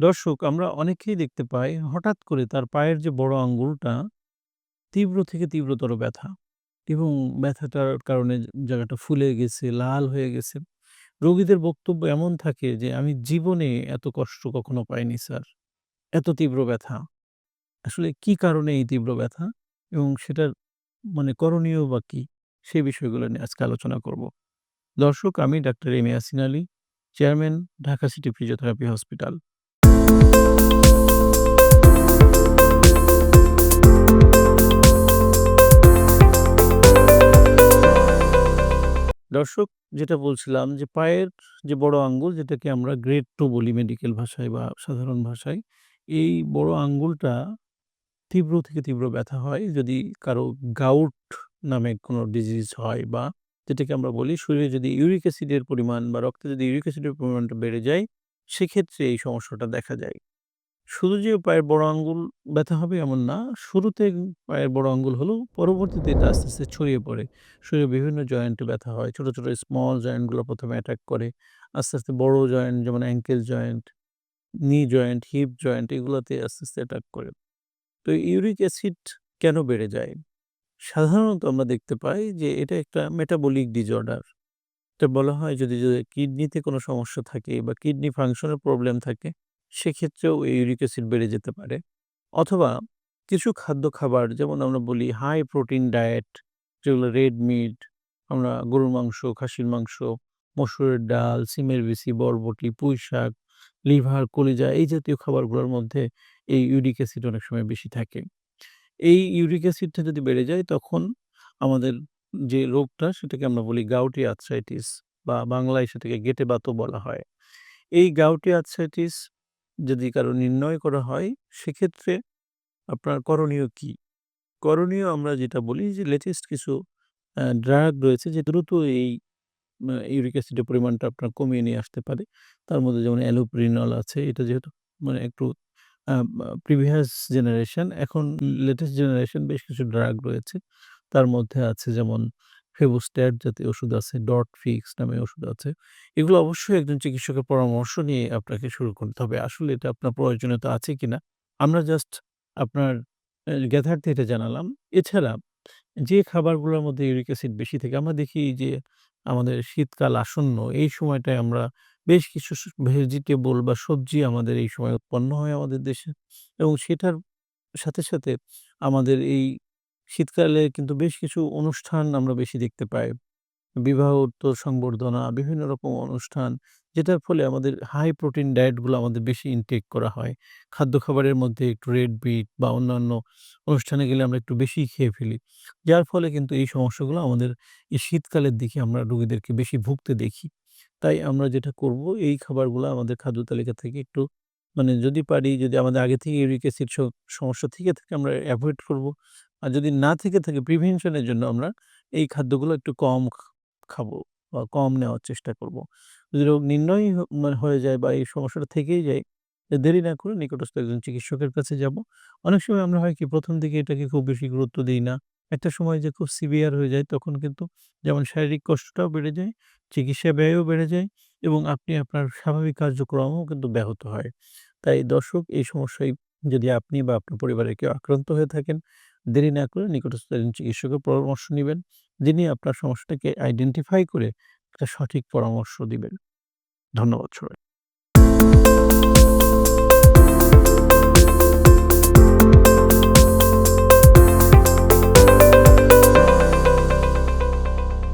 দর্শক আমরা অনেকেই দেখতে পাই হঠাৎ করে তার পায়ের যে বড় আঙ্গুলটা তীব্র থেকে তীব্রতর ব্যথা এবং ব্যথাটার কারণে জায়গাটা ফুলে গেছে, লাল হয়ে গেছে। রোগীদের বক্তব্য এমন থাকে যে, "আমি জীবনে এত কষ্ট কখনো পাইনি স্যার। এত তীব্র ব্যথা।" আসলে কি কারণে এই তীব্র ব্যথা এবং সেটার মানে করণীয় বা কি? সেই বিষয়গুলো নিয়ে আজকে আলোচনা করব। দর্শক আমি doctor M Yasin Ali, chairman Dhaka city physiotherapy hospital. দর্শক যেটা বলছিলাম যে পায়ের যে বড় আঙ্গুল যেটাকে আমরা গ্রেড টু বলি মেডিকেল ভাষায় বা সাধারণ ভাষায়, এই বড় আঙ্গুলটা তীব্র থেকে তীব্র ব্যথা হয় যদি কারও গাউট নামে কোনো ডিজিজ হয় বা যেটাকে আমরা বলি শরীরে যদি ইউরিক অ্যাসিডের পরিমাণ বা রক্তে যদি ইউরিক অ্যাসিডের পরিমাণটা বেড়ে যায়, সেক্ষেত্রে এই সমস্যাটা দেখা যায়। শুধু যে পায়ের বড় আঙ্গুল ব্যথা হবে এমন না। শুরুতে পায়ের বড় আঙ্গুল হলেও পরবর্তীতে এটা আস্তে, আস্তে ছড়িয়ে পড়ে। শরীরের বিভিন্ন জয়েন্টে ব্যথা হয়। ছোট, ছোট স্মল জয়েন্টগুলো ১ম এ অ্যাটাক করে। আস্তে, আস্তে বড় জয়েন্ট যেমন ankle joint, knee joint, hip joint এগুলোতে আস্তে, আস্তে অ্যাটাক করে। তো ইউরিক অ্যাসিড কেন বেড়ে যায়? সাধারণত আমরা দেখতে পাই যে এটা একটা মেটাবলিক ডিসঅর্ডার। এটা বলা হয় যদি কিডনিতে কোনো সমস্যা থাকে বা কিডনি ফাংশনের প্রবলেম থাকে, সেক্ষেত্রেও এই ইউরিক অ্যাসিড বেড়ে যেতে পারে। অথবা কিছু খাদ্য খাবার যেমন আমরা বলি হাই প্রোটিন ডায়েট যেগুলো রেড মিট, আমরা গরুর মাংস, খাসির মাংস, মসুরের ডাল, সিমের বিচি, বরবটি, পুঁই শাক, লিভার, কলিজা এই জাতীয় খাবারগুলোর মধ্যে এই ইউরিক অ্যাসিড অনেক সময় বেশি থাকে। এই ইউরিক অ্যাসিডটা যদি বেড়ে যায় তখন আমাদের যে রোগটা সেটাকে আমরা বলি গাউটি আর্থ্রাইটিস বা বাংলায় সেটাকে গেঁটে বাতও বলা হয়। এই গাউটি আর্থ্রাইটিস যদি কারও নির্ণয় করা হয়, সেক্ষেত্রে আপনার করণীয় কি? করণীয় আমরা যেটা বলি যে লেটেস্ট কিছু ড্রাগ রয়েছে যে, দ্রুত এই ইউরিক অ্যাসিডের পরিমাণটা আপনার কমিয়ে নিয়ে আসতে পারে। তার মধ্যে যেমন অ্যালোপ্রিনল আছে, এটা যেহেতু মানে একটু প্রিভিয়াস জেনারেশন এখন লেটেস্ট জেনারেশন বেশ কিছু ড্রাগ রয়েছে। তার মধ্যে আছে যেমন ফেবুস্ট্যাট জাতীয় ওষুধ আছে, ডট ফিক্স নামে ওষুধ আছে। এগুলো অবশ্যই একজন চিকিৎসকের পরামর্শ নিয়ে আপনাকে শুরু করতে হবে। আসলে এটা আপনার প্রয়োজনীয়তা আছে কিনা? আমরা জাস্ট আপনার জ্ঞাতার্থে এটা জানালাম। এছাড়া যে খাবারগুলোর মধ্যে ইউরিক অ্যাসিড বেশি থাকে আমরা দেখি যে আমাদের শীতকাল আসন্ন এই সময়টায় আমরা বেশ কিছু ভেজিটেবল বা সবজি আমাদের এই সময় উৎপন্ন হয় আমাদের দেশে এবং সেটার সাথে, সাথে আমাদের এই শীতকালে কিন্তু বেশ কিছু অনুষ্ঠান আমরা বেশি দেখতে পাই। বিবাহোত্তর সংবর্ধনা, বিভিন্ন রকম অনুষ্ঠান যেটার ফলে আমাদের হাই প্রোটিন ডায়েটগুলো আমাদের বেশি ইনটেক করা হয়। খাদ্য খাবারের মধ্যে একটু রেড মিট বা অন্যান্য অনুষ্ঠানে গেলে আমরা একটু বেশিই খেয়ে ফেলি। যার ফলে কিন্তু এই সমস্যাগুলো আমাদের এই শীতকালের দিকে আমরা রোগীদেরকে বেশি ভুগতে দেখি। তাই আমরা যেটা করব এই খাবারগুলো আমাদের খাদ্য তালিকা থেকে একটু মানে যদি পারি যদি আমাদের আগে থেকে ইউরিক অ্যাসিড সমস্যা থেকে থাকে আমরা এভয়েড করব। আর যদি না থেকে থাকে প্রিভেনশন এর জন্য আমরা এই খাদ্যগুলো একটু কম খাব বা কম নেওয়ার চেষ্টা করব। যদি রোগ মানে হয়ে যায় বা এই সমস্যাটা থেকেই যায়, দেরি না করে নিকটস্থ একজন চিকিৎসকের কাছে যাব। অনেক সময় আমরা হয় কি প্রথম দিকে এটাকে খুব বেশি গুরুত্ব দিই না। একটা সময় যে খুব সিভিয়ার হয়ে যায় তখন কিন্তু যেমন শারীরিক কষ্টটাও বেড়ে যায়, চিকিৎসা ব্যয়ও বেড়ে যায় এবং আপনি আপনার স্বাভাবিক কার্যক্রমও কিন্তু ব্যাহত হয়। তাই দর্শক এই সমস্যায় যদি আপনি বা আপনার পরিবারের কেউ আক্রান্ত হয়ে থাকেন, দেরি না করে নিকটস্থ চিকিৎসকের পরামর্শ নেবেন যিনি আপনার সমস্যাটাকে আইডেন্টিফাই করে একটা সঠিক পরামর্শ দিবেন। ধন্যবাদ সবাই।